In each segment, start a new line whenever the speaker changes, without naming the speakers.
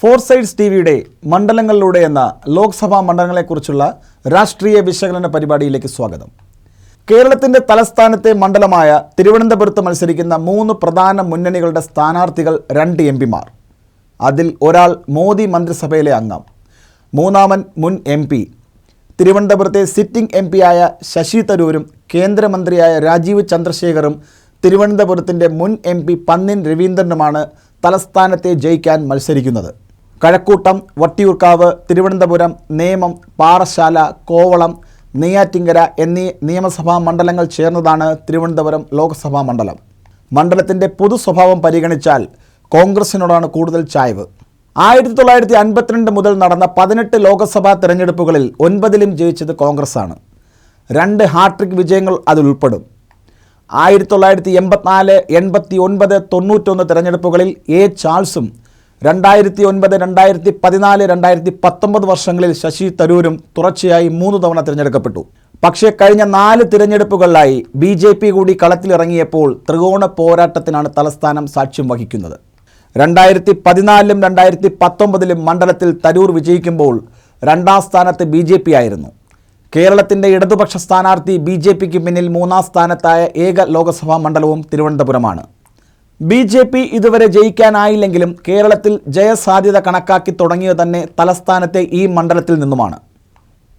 Four sides T വിയുടെ മണ്ഡലങ്ങളിലൂടെ എന്ന ലോക്സഭാ മണ്ഡലങ്ങളെക്കുറിച്ചുള്ള രാഷ്ട്രീയ വിശകലന പരിപാടിയിലേക്ക് സ്വാഗതം. കേരളത്തിന്റെ തലസ്ഥാനത്തെ മണ്ഡലമായ തിരുവനന്തപുരത്ത് മത്സരിക്കുന്ന മൂന്ന് പ്രധാന മുന്നണികളുടെ സ്ഥാനാർത്ഥികൾ രണ്ട് എം പിമാർ. അതിൽ ഒരാൾ മോദി മന്ത്രിസഭയിലെ അംഗം മൂന്നാമൻ മുൻ എം പി തിരുവനന്തപുരത്തെ സിറ്റിംഗ് എം പിയായ ശശി തരൂരും കേന്ദ്രമന്ത്രിയായ രാജീവ് ചന്ദ്രശേഖറും തിരുവനന്തപുരത്തിന്റെ മുൻ എം പി പന്നിൻ രവീന്ദ്രനുമാണ് തലസ്ഥാനത്തെ ജയിക്കാൻ മത്സരിക്കുന്നത്. കഴക്കൂട്ടം വട്ടിയൂർക്കാവ് തിരുവനന്തപുരം നേമം പാറശാല കോവളം നെയ്യാറ്റിങ്കര എന്നീ നിയമസഭാ മണ്ഡലങ്ങൾ ചേർന്നതാണ് തിരുവനന്തപുരം ലോക്സഭാ മണ്ഡലം. മണ്ഡലത്തിന്റെ പൊതു സ്വഭാവം പരിഗണിച്ചാൽ കോൺഗ്രസിനോടാണ് കൂടുതൽ ചായ്വ്. ആയിരത്തി തൊള്ളായിരത്തി അൻപത്തിരണ്ട് മുതൽ നടന്ന പതിനെട്ട് ലോക്സഭാ തെരഞ്ഞെടുപ്പുകളിൽ ഒൻപതിലും ജയിച്ചത് കോൺഗ്രസ്സാണ് രണ്ട് ഹാട്രിക് വിജയങ്ങൾ അതിലുൾപ്പെടും ആയിരത്തി തൊള്ളായിരത്തി എൺപത്തിനാല് എൺപത്തി ഒൻപത് തൊണ്ണൂറ്റൊന്ന് തെരഞ്ഞെടുപ്പുകളിൽ എ ചാൾസും രണ്ടായിരത്തി ഒൻപത് രണ്ടായിരത്തി പതിനാല് രണ്ടായിരത്തി പത്തൊമ്പത് വർഷങ്ങളിൽ ശശി തരൂരും തുടർച്ചയായി മൂന്ന് തവണ തിരഞ്ഞെടുക്കപ്പെട്ടു. പക്ഷേ കഴിഞ്ഞ നാല് തിരഞ്ഞെടുപ്പുകളിലായി ബി ജെ പി കൂടി കളത്തിലിറങ്ങിയപ്പോൾ ത്രികോണ പോരാട്ടത്തിനാണ് തലസ്ഥാനം സാക്ഷ്യം വഹിക്കുന്നത്. രണ്ടായിരത്തി പതിനാലിലും രണ്ടായിരത്തി പത്തൊമ്പതിലും മണ്ഡലത്തിൽ തരൂർ വിജയിക്കുമ്പോൾ രണ്ടാം സ്ഥാനത്ത് ബി ജെ പി ആയിരുന്നു. കേരളത്തിന്റെ ഇടതുപക്ഷ സ്ഥാനാർത്ഥി ബി ജെ പിക്ക് പിന്നിൽ മൂന്നാം സ്ഥാനത്തായ ഏക ലോക്സഭാ മണ്ഡലവും തിരുവനന്തപുരമാണ്. ബി ജെ പി ഇതുവരെ ജയിക്കാനായില്ലെങ്കിലും കേരളത്തിൽ ജയസാധ്യത കണക്കാക്കി തുടങ്ങിയത് തന്നെ തലസ്ഥാനത്തെ ഈ മണ്ഡലത്തിൽ നിന്നുമാണ്.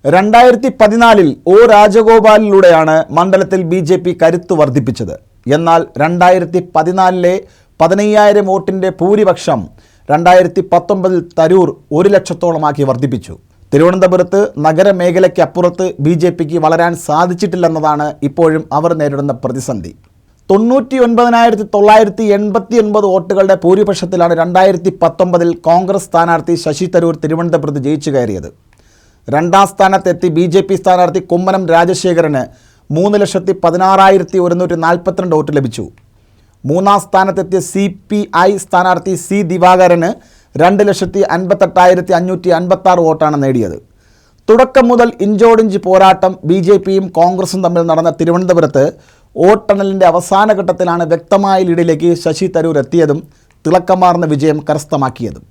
രണ്ടായിരത്തി പതിനാലിൽ ഒ രാജഗോപാലിലൂടെയാണ് മണ്ഡലത്തിൽ ബി ജെ പി കരുത്തു വർദ്ധിപ്പിച്ചത്. എന്നാൽ രണ്ടായിരത്തി പതിനാലിലെ പതിനയ്യായിരം വോട്ടിന്റെ ഭൂരിപക്ഷം രണ്ടായിരത്തി പത്തൊമ്പതിൽ തരൂർ ഒരു ലക്ഷത്തോളമാക്കി വർദ്ധിപ്പിച്ചു. തിരുവനന്തപുരത്ത് നഗരമേഖലയ്ക്കപ്പുറത്ത് ബി ജെ പിക്ക് വളരാൻ സാധിച്ചിട്ടില്ലെന്നതാണ് ഇപ്പോഴും അവർ നേരിടുന്ന പ്രതിസന്ധി. തൊണ്ണൂറ്റി ഒൻപതിനായിരത്തി തൊള്ളായിരത്തി എൺപത്തി ഒൻപത് വോട്ടുകളുടെ ഭൂരിപക്ഷത്തിലാണ് രണ്ടായിരത്തി പത്തൊമ്പതിൽ കോൺഗ്രസ് സ്ഥാനാർത്ഥി ശശി തരൂർ തിരുവനന്തപുരത്ത് ജയിച്ചു കയറിയത്. രണ്ടാം സ്ഥാനത്തെത്തി ബി ജെ പി സ്ഥാനാർത്ഥി കുമ്മനം രാജശേഖരന് മൂന്ന് ലക്ഷത്തി പതിനാറായിരത്തി ഒരുന്നൂറ്റി നാൽപ്പത്തിരണ്ട് വോട്ട് ലഭിച്ചു. മൂന്നാം സ്ഥാനത്തെത്തിയ സി പി ഐ സ്ഥാനാർത്ഥി സി ദിവാകരന് രണ്ട് ലക്ഷത്തി അൻപത്തെട്ടായിരത്തി അഞ്ഞൂറ്റി അൻപത്താറ് വോട്ടാണ് നേടിയത്. തുടക്കം മുതൽ ഇഞ്ചോടിഞ്ച് പോരാട്ടം ബി ജെ പിയും കോൺഗ്രസും തമ്മിൽ നടന്ന തിരുവനന്തപുരത്ത് വോട്ടെണ്ണലിന്റെ അവസാന ഘട്ടത്തിലാണ് വ്യക്തമായ ലീഡിലേക്ക് ശശി തരൂർ എത്തിയതും തിളക്കമാർന്ന വിജയം കരസ്ഥമാക്കിയതും.